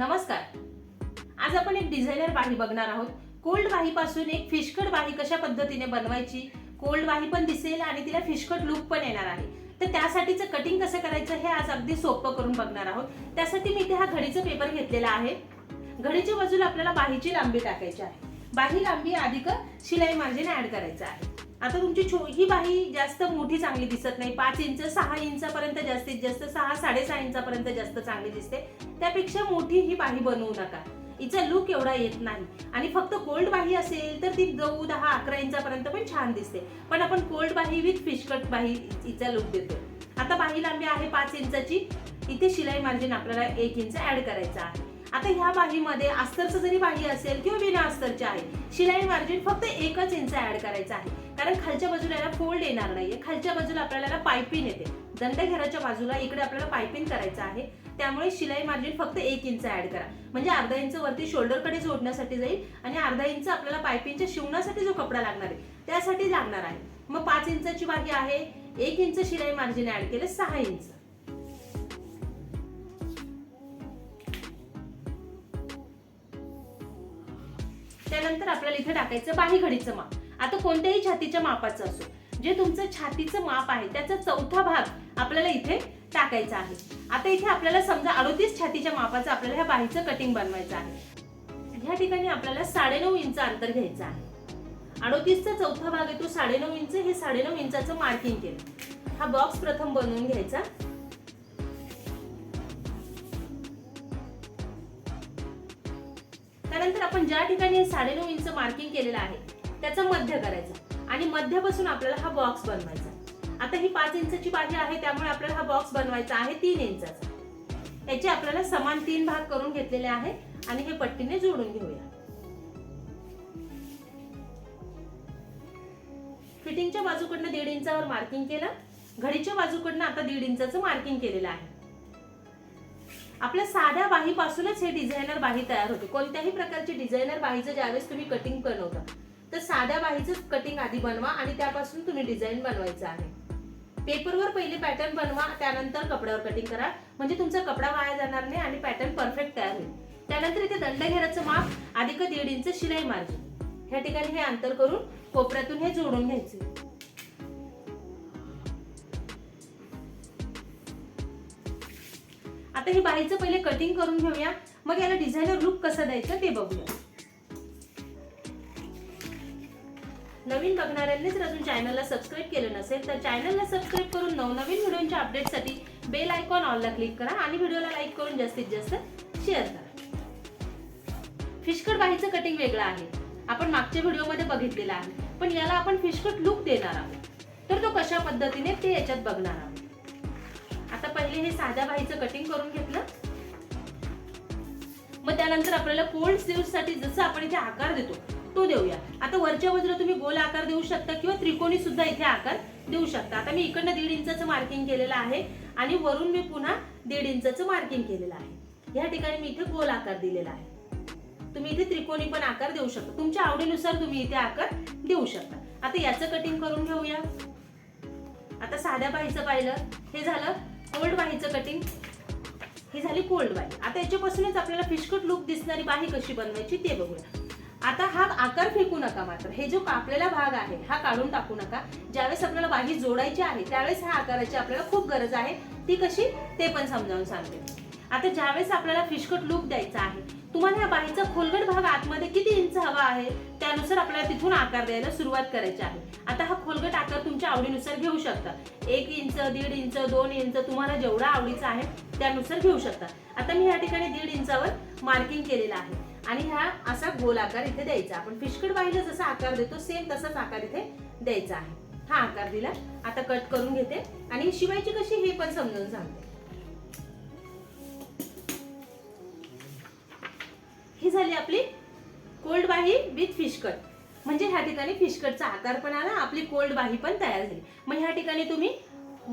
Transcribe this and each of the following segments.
नमस्कार. आज आपण एक डिझायनर बाही बघणार आहोत. कोल्ड बाहीपासून एक फिशकट बाही कशा पद्धतीने बनवायची? कोल्ड बाही पण दिसेल आणि तिला फिशकट लुक पण येणार आहे. तर त्यासाठीचं कटिंग कसं करायचं हे आज अगदी सोपं करून बघणार आहोत. त्यासाठी मी इथे हा घडीचा पेपर घेतलेला आहे. घडीच्या बाजूला आपल्याला बाहीची लांबी टाकायची आहे. बाही लांबी अधिक शिलाई मार्जिन ऍड करायचं आहे. आता तुमची छो ही बाही जास्त मोठी चांगली दिसत नाही. पाच इंच सहा इंचापर्यंत जास्तीत जास्त सहा साडेसहा इंचापर्यंत जास्त चांगली दिसते. त्यापेक्षा मोठी ही बाही बनवू नका. हिचा लुक एवढा येत नाही. आणि फक्त कोल्ड बाही असेल तर ती नऊ दहा अकरा इंचापर्यंत पण छान दिसते. पण आपण कोल्ड बाही विथ फिशकट बाही हिचा लुक देतो. आता बाही लांबी आहे पाच इंचाची. इथे शिलाई मार्जिन आपल्याला एक इंच ऍड करायचा आहे. आता ह्या बाहीमध्ये अस्तरचं जरी बाही असेल किंवा बिना अस्तरची आहे शिलाई मार्जिन फक्त एकच इंच ऍड करायचं आहे. कारण खालच्या बाजूला याला फोल्ड येणार नाहीये. खालच्या बाजूला आपल्याला पायपिंग येते. दंडघेराच्या बाजूला इकडे आपल्याला पायपिंग करायचं आहे. त्यामुळे शिलाई मार्जिन फक्त एक इंच ऍड करा. म्हणजे अर्धा इंच वरती शोल्डरकडे जोडण्यासाठी जाईल आणि अर्धा इंच आपल्याला पायपिंगच्या शिवण्यासाठी जो कपडा लागणार आहे त्यासाठी लागणार आहे. मग पाच इंचाची बागी आहे. एक इंच शिलाई मार्जिन ऍड केलं सहा इंच त्यानंतर आपल्याला इथे टाकायचं बाही घडीचं माप. आता कोणत्याही छातीच्या मापाचं असो जे तुमचं छातीचं माप आहे त्याचा चौथा भाग आपल्याला इथे टाकायचा आहे. आता इथे आपल्याला समजा अडोतीस छातीच्या मापाचं आपल्याला ह्या बाहीचं कटिंग बनवायचं आहे. ह्या ठिकाणी आपल्याला साडेनऊ इंच अंतर घ्यायचं आहे. अडोतीसचा चौथा भाग आहे तो साडेनऊ इंच हे साडेनऊ इंचाचं मार्किंग केलं. हा बॉक्स प्रथम बनवून घ्यायचा. त्यानंतर आपण ज्या ठिकाणी हे साडेनऊ इंच मार्किंग केलेलं आहे त्याचा मध्य करायचा. आणि मध्यापासून आपल्याला हा बॉक्स बनवायचा. आता ही पाच इंचाची बाही आहे त्यामुळे आपल्याला हा बॉक्स बनवायचा आहे तीन इंचाचा. याचे आपल्याला समान तीन भाग करून घेतलेले आहे आणि हे पट्टीने जोडून घेऊया. फिटिंगच्या बाजूकडनं दीड इंचावर मार्किंग केलं. घडीच्या बाजूकडनं आता दीड इंचाचं मार्किंग केलेलं आहे. आपल्या साध्या बाहीपासूनच हे डिझायनर बाही तयार होते. कोणत्याही प्रकारची डिझायनर बाहीचं ज्यावेळेस तुम्ही कटिंग बनवता तर साध्या बाहीचं कटिंग आधी बनवा आणि त्यापासून तुम्ही डिझाईन बनवायचं आहे. पेपरवर पहिले पॅटर्न बनवा त्यानंतर कपड्यावर कटिंग करा. म्हणजे तुमचा कपडा वाया जाणार नाही आणि पॅटर्न परफेक्ट तयार होईल. त्यानंतर इथे दंड घेण्याचं माप अधिक दीड इंच शिलाई मार्जिन. ह्या ठिकाणी हे अंतर करून कोपऱ्यातून हे जोडून घ्यायचे. आता हे बाहीचं पहिले कटिंग करून घेऊया. मग याला डिझायनर लुक कसं द्यायचं ते बघूया. नवीन बघणाऱ्यांनीच जर अजून चॅनलला सबस्क्राईब केलं नसेल तर चॅनलला सबस्क्राईब करून नवनवीन व्हिडिओच्या अपडेटसाठी बेल आयकॉन ऑलला क्लिक करा आणि व्हिडिओला लाईक करून जास्तीत जास्त शेअर करा. फिशकट बाहीचं कटिंग वेगळं आहे. आपण मागच्या व्हिडिओमध्ये बघितलेलं आहे. पण याला आपण फिशकट लुक देणार आहोत. तर तो कशा पद्धतीने ते याच्यात बघणार आहोत. आता पहिले हे साध्या बाहीचं कटिंग करून घेतलं. मग त्यानंतर आपल्याला कोल्ड स्लीव्हसाठी जसं आपण इथे आकार देतो तो देऊया. आता वरच्या बाजूला तुम्ही गोल आकार देऊ शकता किंवा त्रिकोणी सुद्धा इथे आकार देऊ शकता. आता मी इकडनं दीड इंचाचं मार्किंग केलेलं आहे आणि वरून मी पुन्हा दीड इंचाचं मार्किंग केलेलं आहे. या ठिकाणी मी इथे गोल आकार दिलेला आहे. तुम्ही इथे त्रिकोणी पण आकार देऊ शकता. तुमच्या आवडीनुसार तुम्ही इथे आकार देऊ शकता. आता याचं कटिंग करून घेऊया. आता साध्या बाहीचं पाहिलं. हे झालं कोल्ड बाहीचं कटिंग ही झाली कोल्ड बाई. आता याच्यापासूनच आपल्याला फिशकट लुक दिसणारी बाही कशी बनवायची ते बघूया. आता हा आकार फेकू नका मात्र. हे जो कापलेला भाग आहे हा काढून टाकू नका. ज्यावेळेस आपल्याला बाही जोडायची आहे त्यावेळेस ह्या आकाराची आपल्याला खूप गरज आहे. ती कशी? ते पण समजावून सांगते. आता ज्यावेळेस आपल्याला फिशकट लूक द्यायचा आहे तुम्हाला या बाहीचा खोलगट भाग आतमध्ये किती इंच हवा आहे त्यानुसार आपल्याला तिथून आकार द्यायला सुरुवात करायची आहे. आता हा खोलगट आकार तुमच्या आवडीनुसार घेऊ शकता. एक इंच दीड इंच दोन इंच तुम्हाला जेवढा आवडीचा आहे त्यानुसार घेऊ शकता. आता मी या ठिकाणी दीड इंचावर मार्किंग केलेलं आहे. आणि हा असा गोल आकार इथे द्यायचा. आपण फिशकट बाईला जसा आकार देतो सेम तसाच आकार इथे द्यायचा आहे. हा आकार दिला. आता कट करून घेते. आणि शिवायची कशी हे पण समजून सांगते. ही झाली आपली कोल्ड बाही विथ फिशकट म्हणजे ह्या ठिकाणी फिशकटचा आकार पण आला आपली कोल्ड बाही पण तयार झाली. मग ह्या ठिकाणी तुम्ही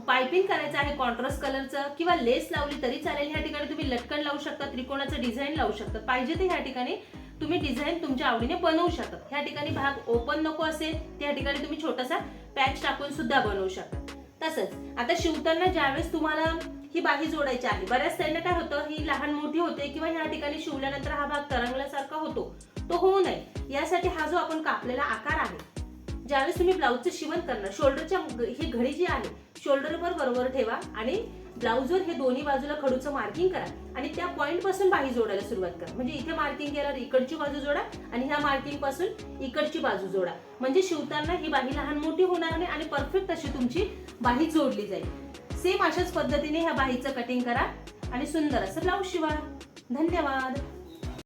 पायपिंग करायचं आहे कॉन्ट्रास्ट कलरचं किंवा लेस लावली तरी चालेल. ह्या ठिकाणी तुम्ही लटकन लावू शकता त्रिकोणाचं डिझाईन लावू शकता. पाहिजे ते ह्या ठिकाणी तुम्ही डिझाईन तुमच्या आवडीने बनवू शकता. ह्या ठिकाणी भाग ओपन नको असेल त्या ठिकाणी तुम्ही छोटासा पॅच टाकून सुद्धा बनवू शकता. तसंच आता शिवताना ज्यावेळेस तुम्हाला ही बाही जोडायची आहे बऱ्याच त्यांना काय होतं ही लहान मोठी होते किंवा ह्या ठिकाणी शिवल्यानंतर हा भाग तरंगल्यासारखा होतो तो होऊ नये. यासाठी हा जो आपण कापलेला आकार आहे ज्यावेळेस तुम्ही ब्लाऊजचं शिवण करणार शोल्डरच्या ही घडी जी आहे शोल्डरवर बरोबर ठेवा आणि ब्लाऊजवर हे दोन्ही बाजूला खडूचं मार्किंग करा आणि त्या पॉईंटपासून बाही जोडायला सुरुवात करा. म्हणजे इथे मार्किंग केल्यावर इकडची बाजू जोडा आणि ह्या मार्किंगपासून इकडची बाजू जोडा. म्हणजे शिवताना ही बाही लहान मोठी होणार नाही आणि परफेक्ट अशी तुमची बाही जोडली जाईल. सेम अशाच पद्धतीने ह्या बाहीचं कटिंग करा आणि सुंदर असं ब्लाऊज शिवा. धन्यवाद.